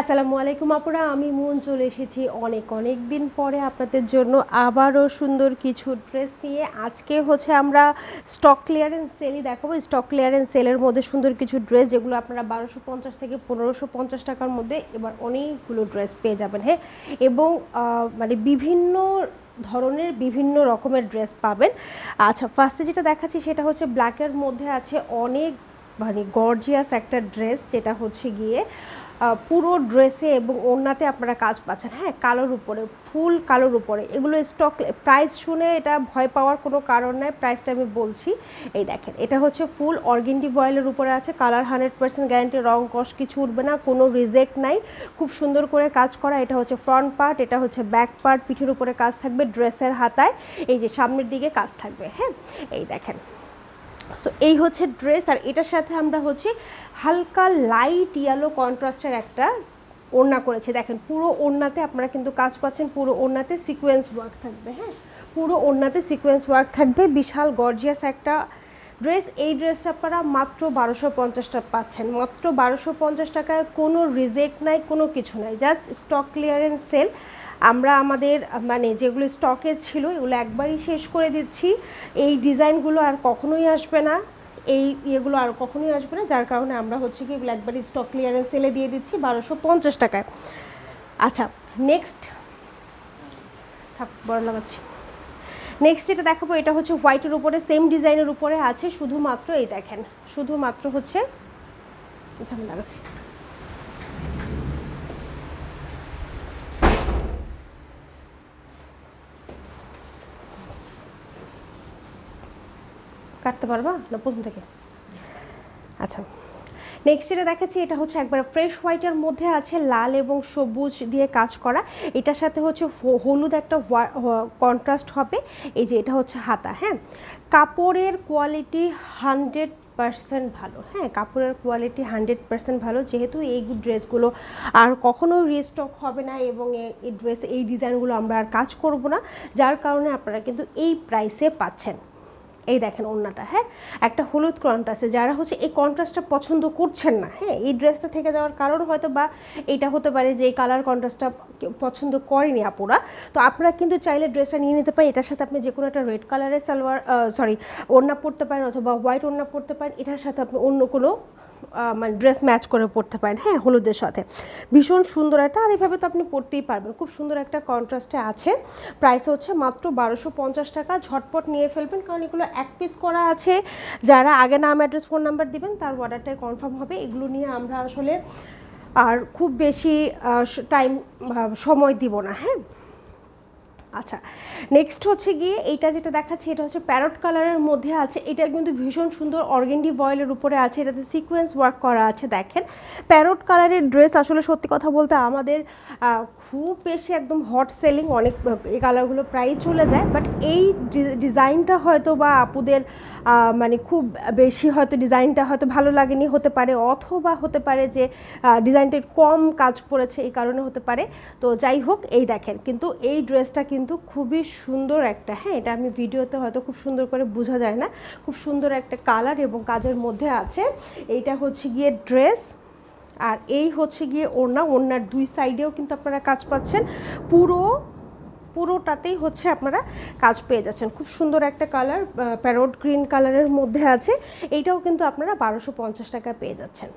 আসসালামু আলাইকুম আপুরা, আমি মন চলে এসেছি অনেক অনেক দিন পরে আপনাদের জন্য আবারও সুন্দর কিছু ড্রেস নিয়ে। আজকে হচ্ছে আমরা স্টক ক্লিয়ারেন্স সেলই দেখাবো। স্টক ক্লিয়ারেন্স সেলের মধ্যে সুন্দর কিছু ড্রেস যেগুলো আপনারা বারোশো পঞ্চাশ থেকে পনেরোশো পঞ্চাশ টাকার মধ্যে এবার অনেকগুলো ড্রেস পেয়ে যাবেন হ্যাঁ? এবং মানে বিভিন্ন ধরনের বিভিন্ন রকমের ড্রেস পাবেন। আচ্ছা ফার্স্টে যেটা দেখাচ্ছি সেটা হচ্ছে ব্ল্যাকের মধ্যে আছে অনেক মানে গর্জিয়াস একটা ড্রেস, যেটা হচ্ছে গিয়ে পুরো ড্রেসে এবং ওড়নাতে আপনারা কাজ পাচ্ছেন। হ্যাঁ কালোর উপরে, ফুল কালোর উপরে। এগুলো স্টক প্রাইস শুনে এটা ভয় পাওয়ার কোনো কারণ নাই প্রাইসটা আমি বলছি। এই দেখেন, এটা হচ্ছে ফুল, অর্গেন্ডি ভয়েলের উপরে আছে, কালার হান্ড্রেড পার্সেন্ট গ্যারান্টি রং কস, কিছু উঠবে না, কোনো রিজেক্ট নাই। খুব সুন্দর করে কাজ করা, এটা হচ্ছে ফ্রন্ট পার্ট এটা হচ্ছে ব্যাক পার্ট পিঠের উপরে কাজ থাকবে ড্রেসের হাতায়, এই যে সামনের দিকে কাজ থাকবে হ্যাঁ? এই দেখেন। সো এই হচ্ছে ড্রেস আর এটার সাথে আমরা হচ্ছে হালকা লাইট ইয়েলো কন্ট্রাস্টের একটা ওড়না করেছে। দেখেন, পুরো ওড়নাতে আপনারা কিন্তু কাজ পাচ্ছেন, পুরো ওড়নাতে সিকোয়েন্স ওয়ার্ক থাকবে হ্যাঁ? পুরো ওড়নাতে সিকোয়েন্স ওয়ার্ক থাকবে, বিশাল গর্জিয়াস একটা ড্রেস এই ড্রেসটা আপনারা মাত্র বারোশো পঞ্চাশটা পাচ্ছেন। মাত্র বারোশো পঞ্চাশ টাকায় কোনো রিজেক্ট নাই, কোনো কিছু নাই। জাস্ট স্টক ক্লিয়ারেন্স সেল আমরা আমাদের মানে যেগুলো স্টকে ছিল, এগুলো একবারই শেষ করে দিচ্ছি। এই ডিজাইনগুলো আর কখনোই আসবে না। এই ইয়েগুলো আর কখনোই আসবে না। যার কারণে আমরা হচ্ছে কি এগুলো একবারই স্টক ক্লিয়ারেন্স সেলে দিয়ে দিচ্ছি বারোশো পঞ্চাশ টাকায়। আচ্ছা নেক্সট থাক, বড় লাগাচ্ছি। নেক্সট যেটা দেখাবো, এটা হচ্ছে হোয়াইটের উপরে সেম ডিজাইনের উপরে আছে। শুধুমাত্র এই দেখেন, শুধুমাত্র হচ্ছে আচ্ছা আমি লাগাচ্ছি। কাটতে পারবা? না প্রথম থেকে। আচ্ছা। নেক্সট যেটা দেখাচ্ছি, এটা হচ্ছে একবার ফ্রেশ হোয়াইটের মধ্যে আছে লাল এবং সবুজ দিয়ে কাজ করা। এটার সাথে হচ্ছে হলুদ একটা কন্ট্রাস্ট হবে। এই যে এটা হচ্ছে হাতা হ্যাঁ? কাপড়ের কোয়ালিটি হান্ড্রেড পার্সেন্ট ভালো হ্যাঁ? কাপড়ের কোয়ালিটি হান্ড্রেড পার্সেন্ট ভালো। যেহেতু এই ড্রেসগুলো আর কখনো রিস্টক হবে না এবং এই ড্রেস এই ডিজাইনগুলো আমরা আর কাজ করব না। যার কারণে আপনারা কিন্তু এই প্রাইসে পাচ্ছেন। এই দেখেন ওড়নাটা হ্যাঁ? একটা হলুদ কন্ট্রাস্টে যারা হচ্ছে এই কন্ট্রাস্টটা পছন্দ করছেন না হ্যাঁ? এই ড্রেসটা থেকে যাওয়ার কারণ হয়তো বা এটা হতে পারে যে এই কালার কন্ট্রাস্টটা পছন্দ করেনি আপুরা। তো আপনারা কিন্তু চাইলে ড্রেসটা নিয়ে নিতে পারেন। এটার সাথে আপনি যে কোনো একটা রেড কালারের সালোয়ার সরি ওড়না পরতে পারেন অথবা হোয়াইট ওড়না পরতে পারেন। এটার সাথে আপনি অন্য কোনো মানে ড্রেস ম্যাচ করে পরতে পারেন। হ্যাঁ হলুদের সাথে। ভীষণ সুন্দর একটা, আর এইভাবে তো আপনি পরতেই পারবেন। খুব সুন্দর একটা কন্ট্রাস্টে আছে। প্রাইস হচ্ছে মাত্র বারোশো পঞ্চাশ টাকা। ঝটপট নিয়ে ফেলবেন, কারণ এগুলো এক পিস করা আছে। যারা আগে নাম অ্যাড্রেস ফোন নাম্বার দিবেন, তার অর্ডারটাই কনফার্ম হবে। এগুলো নিয়ে আমরা আসলে আর খুব বেশি টাইম সময় দিব না। হ্যাঁ? আচ্ছা নেক্সট হচ্ছে গিয়ে এইটা যেটা দেখাচ্ছি, এটা হচ্ছে প্যারট কালারের মধ্যে আছে। এটা কিন্তু ভীষণ সুন্দর অর্গেন্ডি ভয়েলের উপরে আছে, এটাতে সিকোয়েন্স ওয়ার্ক করা আছে, দেখেন। প্যারট কালারের ড্রেস আসলে সত্যি কথা বলতে আমাদের খুব বেশি একদম হট সেলিং অনেক এই কালারগুলো প্রায়ই চলে যায়। বাট এই ডিজাইনটা হয়তো বা আপুদের মানে খুব বেশি হয়তো ডিজাইনটা হয়তো ভালো লাগেনি, হতে পারে, অথবা হতে পারে যে ডিজাইনটা কম কাজ পড়েছে, এই কারণে হতে পারে। তো যাই হোক, এই দেখেন, কিন্তু এই ড্রেসটা কিন্তু খুবই সুন্দর একটা হ্যাঁ এটা আমি ভিডিওতে হয়তো খুব সুন্দর করে বোঝা যায় না, খুব সুন্দর একটা কালার এবং কাজের মধ্যে আছে। এইটা হচ্ছে গিয়ে ড্রেস, আর এই হচ্ছে গিয়ে ওড়না, ওড়নার দুই সাইডেও কিন্তু আপনারা কাজ পাচ্ছেন। পুরো পুরোটাতেই হচ্ছে আপনারা কাজ পেয়ে যাচ্ছেন। খুব সুন্দর একটা কালার প্যারোট গ্রিন কালারের মধ্যে আছে। এইটাও কিন্তু আপনারা বারোশো পঞ্চাশ টাকা পেয়ে যাচ্ছেন।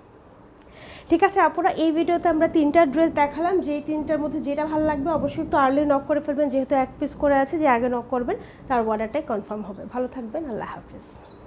ঠিক আছে আপনারা এই ভিডিওতে আমরা তিনটা ড্রেস দেখালাম। যেই তিনটার মধ্যে যেটা ভালো লাগবে অবশ্যই একটু আর্লি নক করে ফেলবেন। যেহেতু এক পিস করে আছে, যে আগে নক করবেন, তার অর্ডারটাই কনফার্ম হবে। ভালো থাকবেন, আল্লাহ হাফিজ।